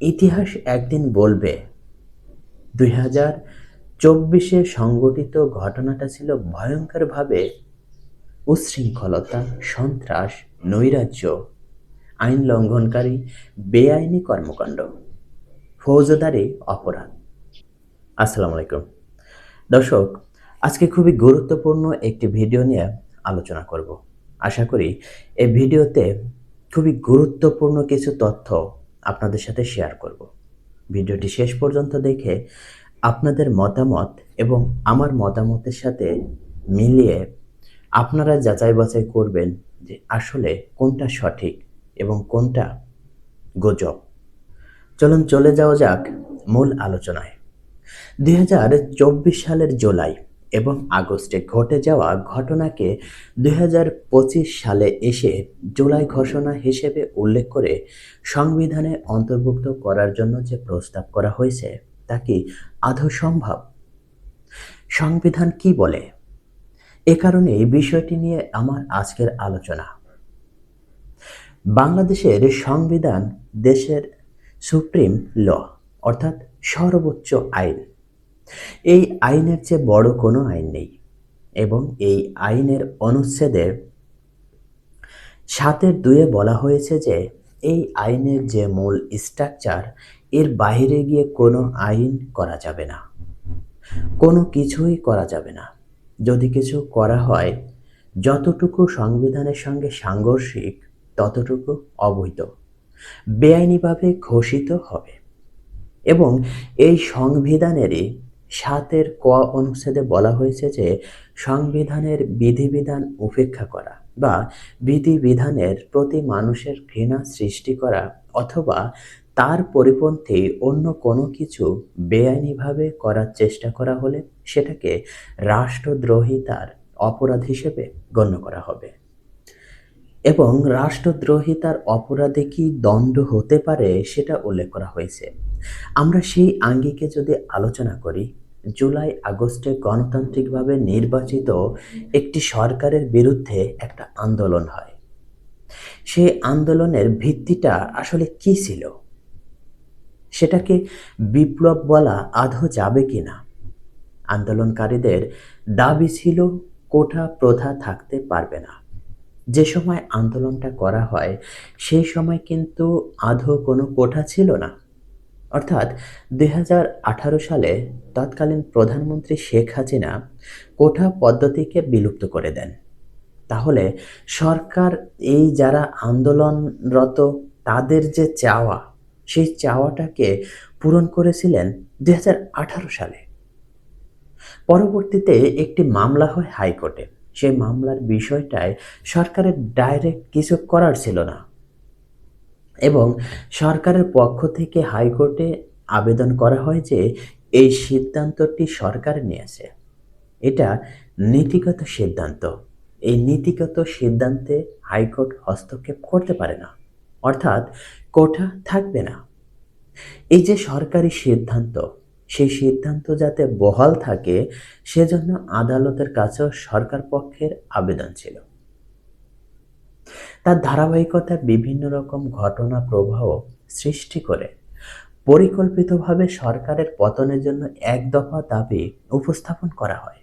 ইতিহাস একদিন বলবে, দুই হাজার চব্বিশে সংগঠিত ঘটনাটা ছিল ভয়ঙ্করভাবে উচ্ছৃঙ্খলতা, সন্ত্রাস, নৈরাজ্য, আইন লঙ্ঘনকারী, বেআইনি কর্মকাণ্ড, ফৌজদারি অপরাধ। আসসালামু আলাইকুম। দর্শক, আজকে খুবই গুরুত্বপূর্ণ একটি ভিডিও নিয়ে আলোচনা করব। আশা করি এই ভিডিওতে খুবই গুরুত্বপূর্ণ কিছু তথ্য আপনাদের সাথে শেয়ার করব। ভিডিওটি শেষ পর্যন্ত দেখে আপনাদের মতামত এবং আমার মতামতের সাথে মিলিয়ে আপনারা যাচাই বাছাই করবেন যে আসলে কোনটা সঠিক এবং কোনটা গুজব। চলুন চলে যাওয়া যাক মূল আলোচনায়। দু হাজার চব্বিশ সালের জুলাই এবং আগস্টে ঘটে যাওয়া ঘটনাকে দুই হাজার পঁচিশ সালে এসে জুলাই ঘোষণা হিসেবে উল্লেখ করে সংবিধানে অন্তর্ভুক্ত করার জন্য যে প্রস্তাব করা হয়েছে, তা কি আদৌ সম্ভব? সংবিধান কি বলে? এ কারণে এই বিষয়টি নিয়ে আমার আজকের আলোচনা। বাংলাদেশের সংবিধান দেশের সুপ্রিম ল, অর্থাৎ সর্বোচ্চ আইন। এই আইনের চেয়ে বড় কোনো আইন নেই এবং এই আইনের অনুচ্ছেদে সাতের দুয়ে বলা হয়েছে যে এই আইনের যে মূল স্ট্রাকচার, এর বাইরে গিয়ে কোনো আইন করা যাবে না। কোনো কিছুই করা যাবে না। যদি কিছু করা হয়, যতটুকু সংবিধানের সঙ্গে সাংঘর্ষিক, ততটুকু অবৈধ, বেআইনিভাবে ঘোষিত হবে এবং এই সংবিধানেরই সাতের ক অনুচ্ছেদে বলা হয়েছে যে সংবিধানের বিধিবিধান উপেক্ষা করা বা বিধিবিধানের প্রতি মানুষের ঘৃণা সৃষ্টি করা অথবা তার পরিপন্থী অন্য কোনো কিছু বেআইনিভাবে করার চেষ্টা করা হলে সেটাকে রাষ্ট্রদ্রোহিতার অপরাধ হিসেবে গণ্য করা হবে। এবং রাষ্ট্রদ্রোহিতার অপরাধে কি দণ্ড হতে পারে সেটা উল্লেখ করা হয়েছে। আমরা সেই আঙ্গিকে যদি আলোচনা করি, জুলাই আগস্টে গণতান্ত্রিকভাবে নির্বাচিত একটি সরকারের বিরুদ্ধে একটা আন্দোলন হয়। সেই আন্দোলনের ভিত্তিটা আসলে কি ছিল? সেটাকে বিপ্লব বলা আধো যাবে কি না আন্দোলনকারীদের দাবি ছিল কোঠা প্রথা থাকতে পারবে না। যে সময় আন্দোলনটা করা হয়, সেই সময় কিন্তু আধো কোনো কোঠা ছিল না। অর্থাৎ দু হাজার আঠারো সালে তৎকালীন প্রধানমন্ত্রী শেখ হাসিনা কোঠা পদ্ধতিকে বিলুপ্ত করে দেন। তাহলে সরকার এই যারা আন্দোলনরত, তাদের যে চাওয়া, সেই চাওয়াটাকে পূরণ করেছিলেন দু হাজার আঠারো সালে। পরবর্তীতে একটি মামলা হয় হাইকোর্টে। সেই মামলার বিষয়টায় সরকারের ডাইরেক্ট কিছু করার ছিল না। এবং সরকারের পক্ষ থেকে হাইকোর্টে আবেদন করা হয় যে এই সিদ্ধান্তটি সরকার নিয়েছে। এটা নীতিগত সিদ্ধান্ত। এই নীতিগত সিদ্ধান্তে হাইকোর্ট হস্তক্ষেপ করতে পারে না, অর্থাৎ কোঠা থাকবে না। এই যে সরকারি সিদ্ধান্ত, সেই সিদ্ধান্ত যাতে বহাল থাকে, সেজন্য আদালতের কাছেও সরকার পক্ষের আবেদন ছিল। তার ধারাবাহিকতায় বিভিন্ন রকম ঘটনা প্রবাহ সৃষ্টি করে। পরিকল্পিতভাবে সরকারের পতনের জন্য এক দফা দাবি উপস্থাপন করা হয়।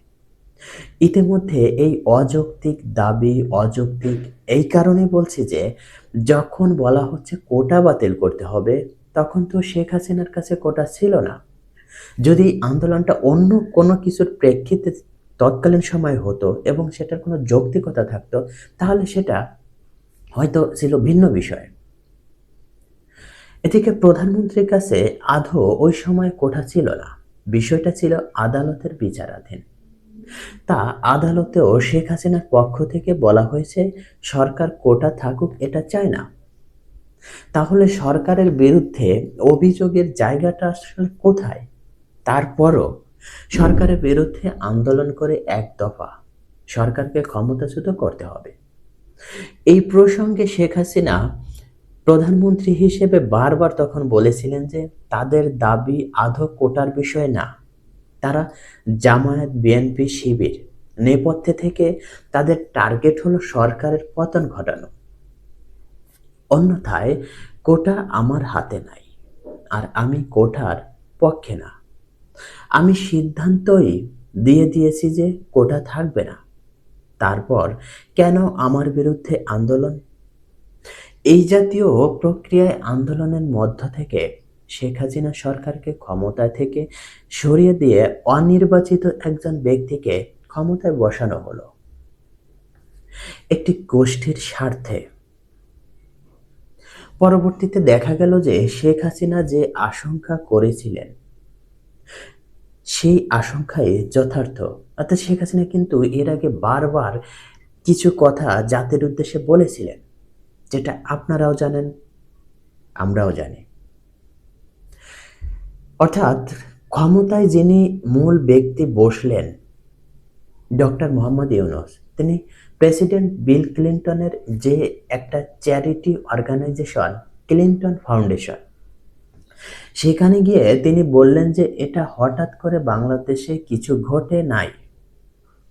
ইতিমধ্যে এই অযৌক্তিক দাবি, অযৌক্তিক এই কারণে বলছি যে, যখন বলা হচ্ছে কোটা বাতিল করতে হবে, তখন তো শেখ হাসিনার কাছে কোটা ছিল না। যদি আন্দোলনটা অন্য কোনো কিছুর প্রেক্ষিতে তৎকালীন সময় হতো এবং সেটার কোনো যৌক্তিকতা থাকতো, তাহলে সেটা হয়তো ছিল ভিন্ন বিষয়। এদিকে প্রধানমন্ত্রীর কাছে আধো ওই সময় কোঠা ছিল না। বিষয়টা ছিল আদালতের বিচারাধীন। তা আদালতেও শেখ হাসিনার পক্ষ থেকে বলা হয়েছে, সরকার কোটা থাকুক, এটা চায় না। তাহলে সরকারের বিরুদ্ধে অভিযোগের জায়গাটা আসলে কোথায়? তারপরও সরকারের বিরুদ্ধে আন্দোলন করে এক দফা সরকারকে ক্ষমতাচ্যুত করতে হবে। এই প্রসঙ্গে শেখ হাসিনা প্রধানমন্ত্রী হিসেবে বারবার তখন বলেছিলেন যে তাদের দাবি আধো কোটার বিষয় না। তারা জামায়াত, বিএনপি, শিবির নেপথ্যে থেকে তাদের টার্গেট হলো সরকারের পতন ঘটানো। অন্যথায় কোটা আমার হাতে নাই আর আমি কোটার পক্ষে না। আমি সিদ্ধান্তই দিয়ে দিয়েছি যে কোটা থাকবে না। তারপর কেন আমার বিরুদ্ধে আন্দোলন? এই জাতীয় প্রক্রিয়ায় আন্দোলনের মধ্য থেকে শেখ হাসিনা সরকারকে ক্ষমতা থেকে সরিয়ে দিয়ে অনির্বাচিত একজন ব্যক্তিকে ক্ষমতায় বসানো হলো। একটি গোষ্ঠীর স্বার্থে। পরবর্তীতে দেখা গেল যে শেখ হাসিনা যে আশঙ্কা করেছিলেন সেই আশঙ্কাই যথার্থ। অর্থাৎ শেখ হাসিনা কিন্তু এর আগে বারবার কিছু কথা জাতির উদ্দেশ্যে বলেছিলেন, যেটা আপনারাও জানেন, আমরাও জানি। অর্থাৎ ক্ষমতায় যিনি মূল ব্যক্তি বসলেন, ডক্টর মোহাম্মদ ইউনুস, তিনি প্রেসিডেন্ট বিল ক্লিন্টনের যে একটা চ্যারিটি অর্গানাইজেশন, ক্লিন্টন ফাউন্ডেশন সেখানে গিয়ে তিনি বললেন যে এটা হঠাৎ করে বাংলাদেশে কিছু ঘটে নাই।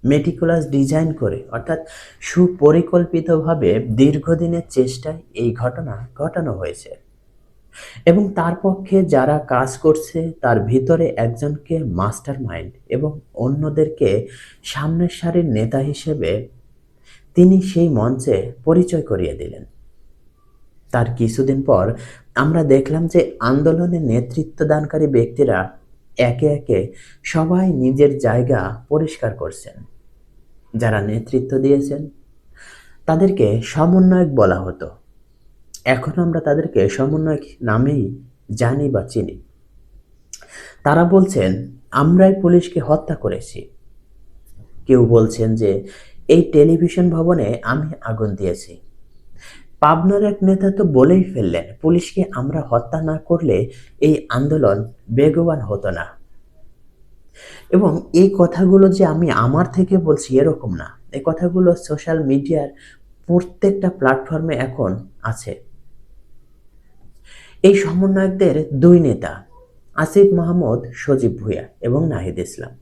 মেটিকুলাস ডিজাইন করে, অর্থাৎ সুপরিকল্পিতভাবে দীর্ঘদিনের চেষ্টায় এই ঘটনা ঘটানো হয়েছে। এবং তার পক্ষে যারা কাজ করছে, তার ভিতরে একজনকে মাস্টার মাইন্ড এবং অন্যদেরকে সামনের সারির নেতা হিসেবে তিনি সেই মঞ্চে পরিচয় করিয়ে দিলেন। তার কিছুদিন পর আমরা দেখলাম যে আন্দোলনে নেতৃত্ব দানকারী ব্যক্তিরা একে একে সবাই নিজের জায়গা পরিষ্কার করছেন। যারা নেতৃত্ব দিয়েছেন, তাদেরকে সমন্বয়ক বলা হতো। এখন আমরা তাদেরকে সমন্বয়ক নামেই জানি বা চিনি। তারা বলছেন, আমরাই পুলিশকে হত্যা করেছি। কেউ বলছেন যে, এই টেলিভিশন ভবনে আমি আগুন দিয়েছি। পাবনার এক নেতা তো বলেই ফেললেন, পুলিশকে আমরা হত্যা না করলে এই আন্দোলন বেগবান হতো না। এবং এই কথাগুলো যে আমি আমার থেকে বলছি এরকম না। এই কথাগুলো সোশ্যাল মিডিয়ার প্রত্যেকটা প্ল্যাটফর্মে এখন আছে। এই সমন্বয়কদের দুই নেতা, আসিফ মাহমুদ, সজীব ভুইয়া এবং নাহিদ ইসলাম।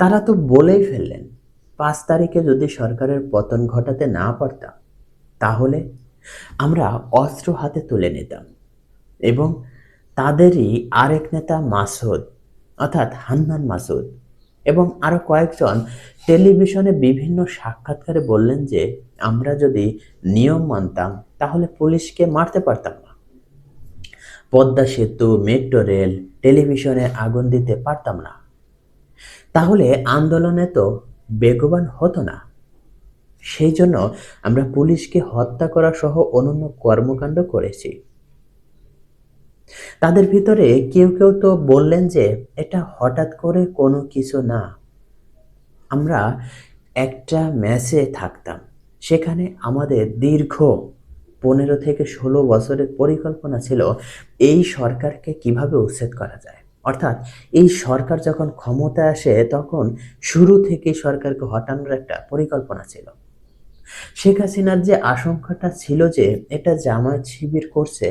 তারা তো বলেই ফেললেন, পাঁচ তারিখে যদি সরকারের পতন ঘটাতে না পারতাম, তাহলে আমরা অস্ত্র হাতে তুলে নিতাম এবং তাদেরই আরেক নেতা মাসুদ, অর্থাৎ হান্নান মাসুদ এবং আরও কয়েকজন টেলিভিশনে বিভিন্ন সাক্ষাৎকারে বললেন যে, আমরা যদি নিয়ম মানতাম, তাহলে পুলিশকে মারতে পারতাম না। পদ্মা সেতু, মেট্রো রেল, টেলিভিশনে আগুন দিতে পারতাম না। তাহলে আন্দোলনে তো বেগবান হতো না। সেই জন্য আমরা পুলিশকে হত্যা করা সহ অনন্য কর্মকাণ্ড করেছি। তাদের ভিতরে কেউ কেউ তো বললেন যে, এটা হঠাৎ করে কোনো কিছু না। আমরা একটা ম্যাচে থাকতাম। সেখানে আমাদের দীর্ঘ পনেরো থেকে ষোলো বছরের পরিকল্পনা ছিল, এই সরকারকে কীভাবে উচ্ছেদ করা যায়? অর্থাৎ এই সরকার যখন ক্ষমতায় আসে, তখন শুরু থেকেই সরকারকে হটানোর একটা পরিকল্পনা ছিল। শেখ হাসিনার যে আশঙ্কাটা ছিল যে এটা জামায়াত শিবির করছে,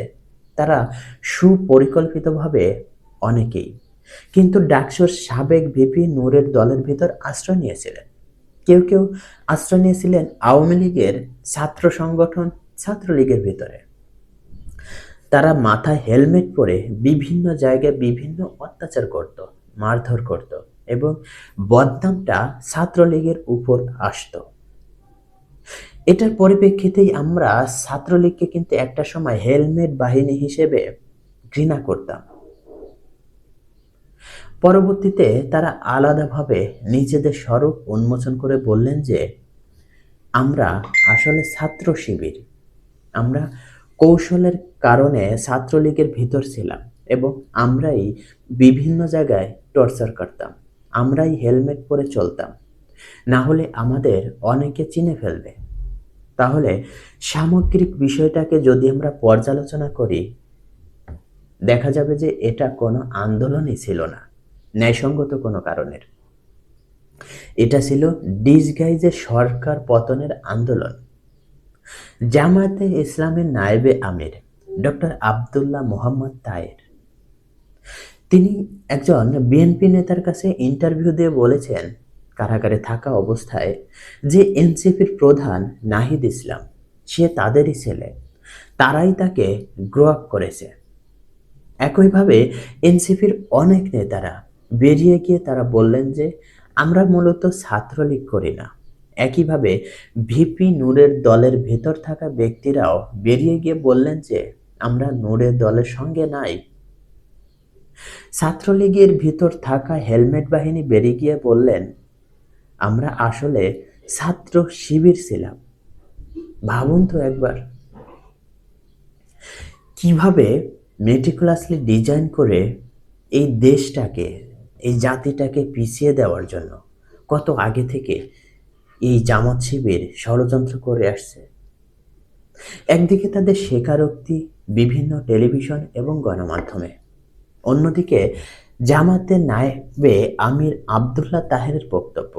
তারা সুপরিকল্পিতভাবে অনেকেই। কিন্তু ডাকসুর সাবেক ভিপি নূরের দলের ভিতর আশ্রয় নিয়েছিলেন। কেউ কেউ আশ্রয় নিয়েছিলেন আওয়ামী লীগের ছাত্র সংগঠন ছাত্রলীগের ভিতরে। তারা মাথায় হেলমেট পরে বিভিন্ন জায়গায় বিভিন্ন অত্যাচার করত, মারধর করত এবং বদনামটা ছাত্রলীগের উপর আসতো। এটার পরিপ্রেক্ষিতেই আমরা ছাত্রলীগকে কিন্তু একটা সময় হেলমেট বাহিনী হিসেবে ঘৃণা করতাম। পরবর্তীতে তারা আলাদাভাবে নিজেদের স্বরূপ উন্মোচন করে বললেন যে, আমরা আসলে ছাত্র শিবির। আমরা কৌশলের কারণে ছাত্রলীগের ভিতর ছিলাম এবং আমরাই বিভিন্ন জায়গায় টর্চার করতাম। আমরাই হেলমেট পরে চলতাম। না হলে আমাদের অনেকে চিনে ফেলবে। তাহলে সামগ্রিক বিষয়টাকে যদি আমরা পর্যালোচনা করি, দেখা যাবে যে এটা কোনো আন্দোলনই ছিল না, ন্যায়সঙ্গত কোনো কারণের। এটা ছিল ডিসগাইজে সরকার পতনের আন্দোলন। জামায়াতে ইসলামের নায়েবে আমির ডক্টর আবদুল্লাহ মোহাম্মদ তায়ের। তিনি একজন বিএনপি নেতার কাছে ইন্টারভিউ দিয়ে বলেছেন কারাগারে থাকা অবস্থায় যে এনসিপির প্রধান নাহিদ ইসলাম, সে তাদেরই ছেলে। তারাই তাকে গ্রো আপ করেছে। একইভাবে এনসিপির অনেক নেতারা বেরিয়ে গিয়ে তারা বললেন যে, আমরা মূলত ছাত্রলীগ করি না। একইভাবে ভিপি নূরের দলের ভেতর থাকা ব্যক্তিরাও বেরিয়ে গিয়ে বললেন যে, আমরা নূরের দলের সঙ্গে নাই। ছাত্রলীগের ভিতর থাকা হেলমেট বাহিনী বেরিয়ে গিয়ে বললেন আমরা আসলে ছাত্র শিবির ছিলাম। ভাবুন তো একবার। কীভাবে মেটিকুলাসলি ডিজাইন করে এই দেশটাকে, এই জাতিটাকে পিছিয়ে দেওয়ার জন্য, কত আগে থেকে এই জামাত শিবির ষড়যন্ত্র করে আসছে? একদিকে তাদের স্বীকারোক্তি বিভিন্ন টেলিভিশন এবং গণমাধ্যমে, অন্যদিকে জামাতের নায়েবে আমির আবদুল্লাহ তাহেরের বক্তব্য।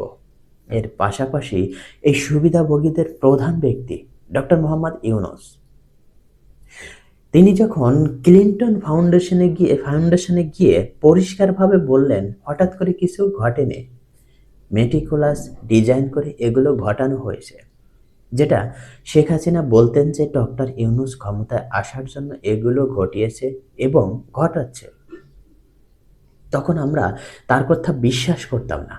এর পাশাপাশি এই সুবিধাভোগীদের প্রধান ব্যক্তি ডক্টর মোহাম্মদ ইউনুস। তিনি যখন ক্লিন্টন ফাউন্ডেশনে গিয়ে ফাউন্ডেশনে গিয়ে পরিষ্কারভাবে বললেন, হঠাৎ করে কিছু ঘটেনি, মেটিকুলাস ডিজাইন করে এগুলো ঘটানো হয়েছে, যেটা শেখ হাসিনা বলতেন যে ডক্টর ইউনুস ক্ষমতায় আসার জন্য এগুলো ঘটিয়েছে এবং ঘটাচ্ছে। তখন আমরা তার কথা বিশ্বাস করতাম না।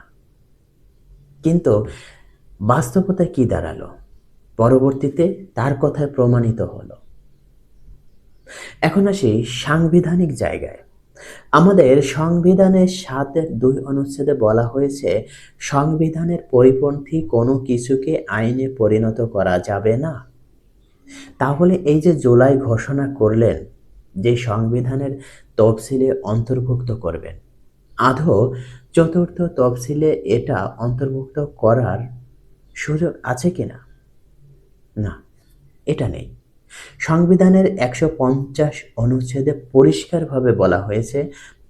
কিন্তু বাস্তবতায় কি দাঁড়াল? পরবর্তীতে তার কথায় প্রমাণিত হলো। এখন আসি সাংবিধানিক জায়গায়। আমাদের সংবিধানের সাতের দুই অনুচ্ছেদে বলা হয়েছে, সংবিধানের পরিপন্থী কোনো কিছুকে আইনে পরিণত করা যাবে না। তাহলে এই যে জুলাই ঘোষণা করলেন, যে সংবিধানের তফসিলে অন্তর্ভুক্ত করবেন আধো চতুর্থ তফসিলে এটা অন্তর্ভুক্ত করার সুযোগ আছে কিনা? না, এটা নেই। সংবিধানের একশো পঞ্চাশ অনুচ্ছেদে পরিষ্কারভাবে বলা হয়েছে,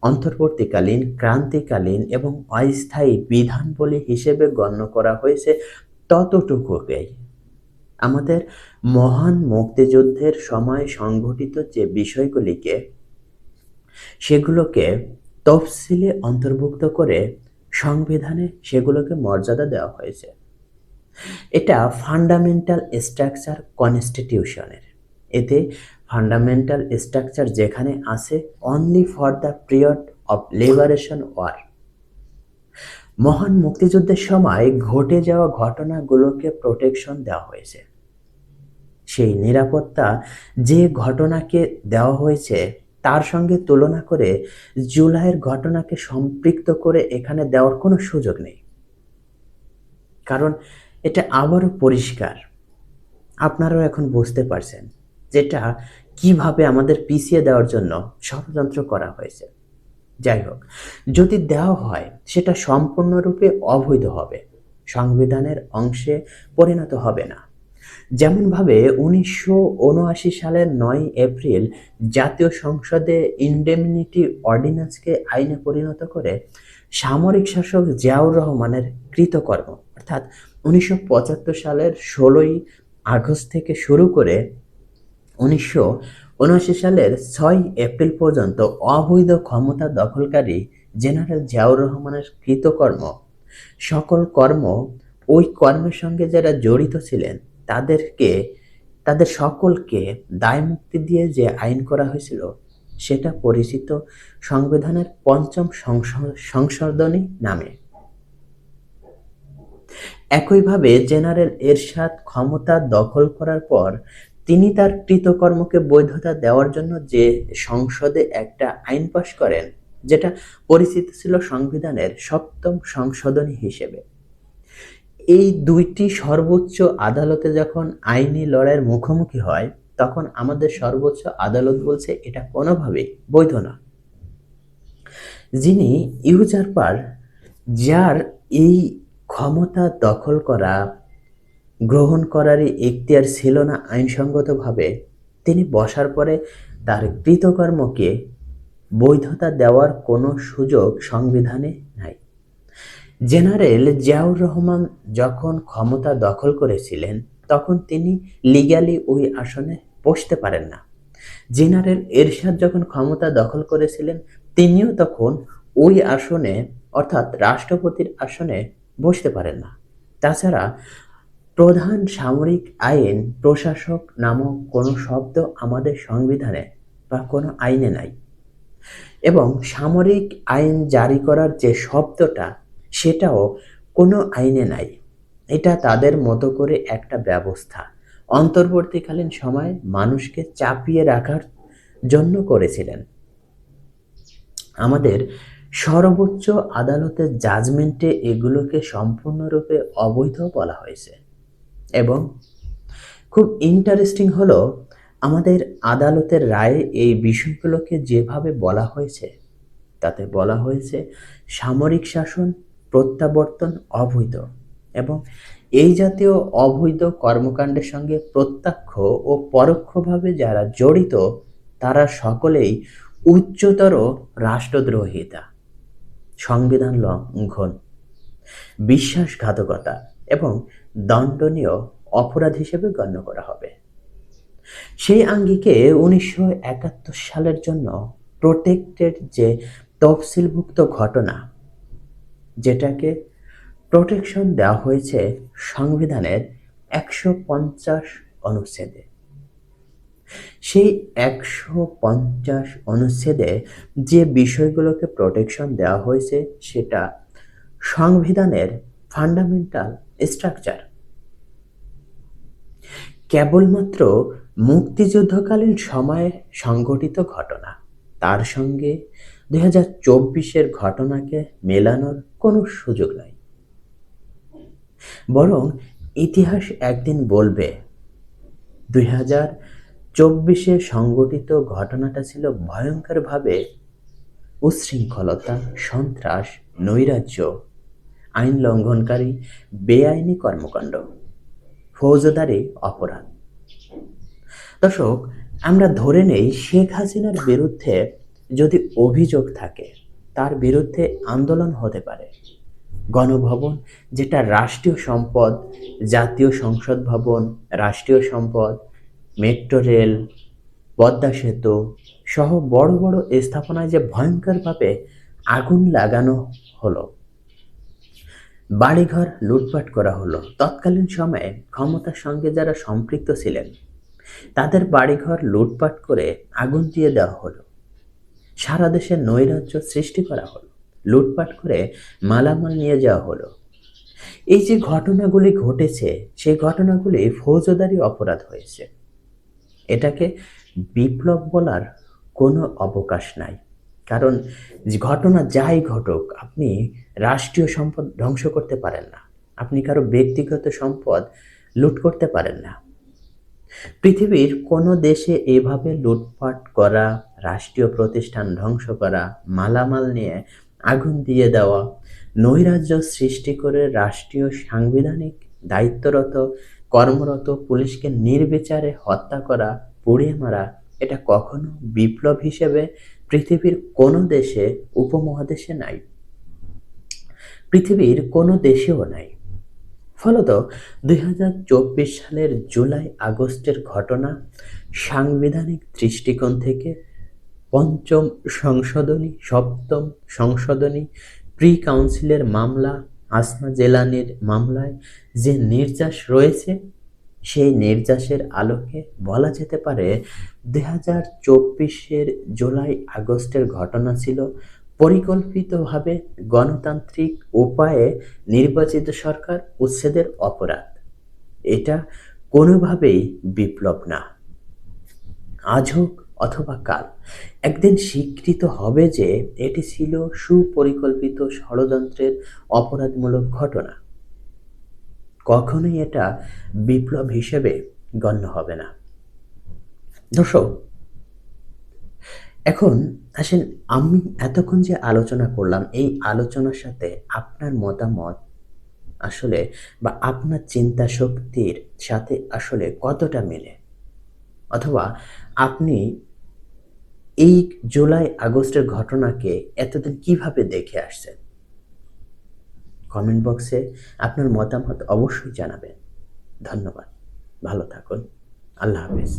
অন্তর্বর্তীকালীন, ক্রান্তিকালীন এবং অস্থায়ী বিধানবলী হিসেবে গণ্য করা হয়েছে ততটুকুকেই আমাদের মহান মুক্তিযুদ্ধের সময় সংঘটিত যে বিষয়গুলিকে, সেগুলোকে তফসিলে অন্তর্ভুক্ত করে সংবিধানে সেগুলোকে মর্যাদা দেওয়া হয়েছে। এটা ফান্ডামেন্টাল স্ট্রাকচার কনস্টিটিউশনের এতে ফান্ডামেন্টাল স্ট্রাকচার যেখানে আছে only for the period of liberation war মহান মুক্তিযুদ্ধের সময় ঘটে যাওয়া ঘটনাগুলোকে প্রোটেকশন দেওয়া হয়েছে। সেই নিরাপত্তা যে ঘটনাকে দেওয়া হয়েছে তার সঙ্গে তুলনা করে জুলাইয়ের ঘটনাকে সম্পৃক্ত করে এখানে দেওয়ার কোনো সুযোগ নেই। কারণ এটা আবারও পরিষ্কার। আপনারাও এখন বুঝতে পারছেন যেটা কীভাবে আমাদের পিছিয়ে দেওয়ার জন্য ষড়যন্ত্র করা হয়েছে। যাই হোক, যদি দেওয়া হয়, সেটা সম্পূর্ণরূপে অবৈধ হবে। সংবিধানের অংশে পরিণত হবে না। যেমনভাবে উনিশশো উনআশি সালের নয় এপ্রিল জাতীয় সংসদে ইন্ডেমনিটি অর্ডিন্যান্সকে আইনে পরিণত করে সামরিক শাসক জিয়াউর রহমানের কৃতকর্ম। অর্থাৎ উনিশশো পঁচাত্তর সালের ষোলোই আগস্ট থেকে শুরু করে উনিশশো উনআশি সালের ছয় এপ্রিল পর্যন্ত অবৈধ ক্ষমতা দখলকারী জেনারেল জিয়াউর রহমানের কৃতকর্ম। সকল কর্ম ওই কর্মের সঙ্গে যারা জড়িত ছিলেন তাদেরকে, তাদের সকলকে দায়মুক্তি দিয়ে যে আইন করা হয়েছিল, সেটা পরিচিত সংবিধানের পঞ্চম সংশোধনী নামে। একইভাবে জেনারেল এরশাদ ক্ষমতা দখল করার পর, তিনি তার কৃতকর্মকে বৈধতা দেওয়ার জন্য যে সংসদে একটা আইন পাশ করেন, যেটা পরিচিত ছিল সংবিধানের সপ্তম সংশোধনী হিসেবে। এই দুইটি সর্বোচ্চ আদালতে যখন আইনি লড়াইয়ের মুখোমুখি হয়, তখন আমাদের সর্বোচ্চ আদালত বলছে এটা কোনোভাবেই বৈধ না। যিনি ইউজার পার, যার এই ক্ষমতা দখল করা, গ্রহণ করারই এখতিয়ার ছিল না আইনসঙ্গতভাবে, তিনি বসার পরে তার কৃতকর্মকে বৈধতা দেওয়ার কোনো সুযোগ সংবিধানে জেনারেল জিয়াউর রহমান যখন ক্ষমতা দখল করেছিলেন, তখন তিনি লিগ্যালি ওই আসনে বসতে পারেন না। জেনারেল এরশাদ যখন ক্ষমতা দখল করেছিলেন, তিনিও তখন ওই আসনে, অর্থাৎ রাষ্ট্রপতির আসনে বসতে পারেন না। তাছাড়া প্রধান সামরিক আইন প্রশাসক নামক কোনো শব্দ আমাদের সংবিধানে বা কোনো আইনে নাই। এবং সামরিক আইন জারি করার যে শব্দটা সেটাও কোনো আইনে নাই। এটা তাদের মতো করে একটা ব্যবস্থা। অন্তর্বর্তীকালীন সময় মানুষকে চাপিয়ে রাখার জন্য করেছিলেন। আমাদের সর্বোচ্চ আদালতের জাজমেন্টে এগুলোকে সম্পূর্ণরূপে অবৈধ বলা হয়েছে। এবং খুব ইন্টারেস্টিং হলো, আমাদের আদালতের রায়ে এই বিষয়গুলোকে যেভাবে বলা হয়েছে, তাতে বলা হয়েছে সামরিক শাসন প্রত্যাবর্তন অবৈধ এবং এই জাতীয় অবৈধ কর্মকাণ্ডের সঙ্গে প্রত্যক্ষ ও পরোক্ষভাবে যারা জড়িত, তারা সকলেই উচ্চতর রাষ্ট্রদ্রোহিতা, সংবিধান লঙ্ঘন, বিশ্বাসঘাতকতা এবং দণ্ডনীয় অপরাধ হিসেবে গণ্য করা হবে। সেই আঙ্গিকে উনিশশো একাত্তর সালের জন্য প্রোটেক্টেড যে তফসিলভুক্ত ঘটনা যেটাকে প্রোটেকশন দেওয়া হয়েছে সংবিধানের একশো পঞ্চাশ অনুচ্ছেদে। সেই একশো পঞ্চাশ অনুচ্ছেদে যে বিষয়গুলোকে প্রোটেকশন দেওয়া হয়েছে সেটা সংবিধানের ফান্ডামেন্টাল স্ট্রাকচার কেবলমাত্র মুক্তিযুদ্ধকালীন সময়ে সংঘটিত ঘটনা, তার সঙ্গে দুই হাজার চব্বিশের ঘটনাকে মেলানোর কোনো সুযোগ নাই। বরং ইতিহাস একদিন বলবে, দুই হাজার চব্বিশে সংগঠিত ঘটনাটা ছিল ভয়ঙ্করভাবে উচ্ছৃঙ্খলতা, সন্ত্রাস, নৈরাজ্য, আইন লঙ্ঘনকারী, বেআইনি কর্মকাণ্ড, ফৌজদারি অপরাধ। দর্শক, আমরা ধরে নেই শেখ হাসিনার বিরুদ্ধে যদি অভিযোগ থাকে তার বিরুদ্ধে আন্দোলন হতে পারে। গণভবন, যেটা রাষ্ট্রীয় সম্পদ, জাতীয় সংসদ ভবন, রাষ্ট্রীয় সম্পদ, মেট্রো রেল, পদ্মা সেতু সহ বড় বড় স্থাপনায় যে ভয়ঙ্করভাবে আগুন লাগানো হলো। বাড়িঘর লুটপাট করা হলো। তৎকালীন সময়ে ক্ষমতার সঙ্গে যারা সম্পৃক্ত ছিলেন, তাদের বাড়িঘর লুটপাট করে আগুন দিয়ে দেওয়া হলো। সারা দেশে নৈরাজ্য সৃষ্টি করা হলো। লুটপাট করে মালামাল নিয়ে যাওয়া হলো। এই যে ঘটনাগুলি ঘটেছে, সেই ঘটনাগুলি ফৌজদারি অপরাধ হয়েছে। এটাকে বিপ্লব বলার কোনো অবকাশ নাই। কারণ ঘটনা যাই ঘটুক, আপনি রাষ্ট্রীয় সম্পদ ধ্বংস করতে পারেন না। আপনি কারও ব্যক্তিগত সম্পদ লুট করতে পারেন না। পৃথিবীর কোনো দেশে এভাবে লুটপাট করা, রাষ্ট্রীয় প্রতিষ্ঠান ধ্বংস করা, মালামাল নিয়ে আগুন দিয়ে দেওয়া, নৈরাজ্য সৃষ্টি করে রাষ্ট্রীয় সাংবিধানিক দায়িত্বরত, কর্মরত পুলিশকে নির্বিচারে হত্যা করা, পুড়িয়ে মারা, এটা কখনো বিপ্লব হিসেবে পৃথিবীর কোনো দেশে, উপমহাদেশে নাই। পৃথিবীর কোনো দেশেও নাই। ফলত দুই হাজার চব্বিশ সালের জুলাই আগস্টের ঘটনা সাংবিধানিক দৃষ্টিকোণ থেকে পঞ্চম সংশোধনী, সপ্তম সংশোধনী প্রি কাউন্সিলের মামলা, আসমা জেলানির মামলায় যে নির্যাস রয়েছে, সেই নির্যাসের আলোকে বলা যেতে পারে দুই হাজার চব্বিশের জুলাই আগস্টের ঘটনা ছিল পরিকল্পিতভাবে গণতান্ত্রিক উপায়ে নির্বাচিত সরকার উচ্ছেদের অপরাধ। এটা কোনোভাবেই বিপ্লব না। আজ হোক অথবা কাল, একদিন স্বীকৃত হবে যে এটি ছিল সুপরিকল্পিত ষড়যন্ত্রের অপরাধমূলক ঘটনা। কখনোই এটা বিপ্লব হিসেবে গণ্য হবে না। দর্শক এখন আসেন, আমি এতক্ষণ যে আলোচনা করলাম, এই আলোচনার সাথে আপনার মতামত আসলে বা আপনার চিন্তা শক্তির সাথে আসলে কতটা মেলে? অথবা আপনি এই জুলাই আগস্টের ঘটনাকে এতদিন কীভাবে দেখে আসছেন? কমেন্ট বক্সে আপনার মতামত অবশ্যই জানাবেন। ধন্যবাদ। ভালো থাকুন। আল্লাহ হাফেজ।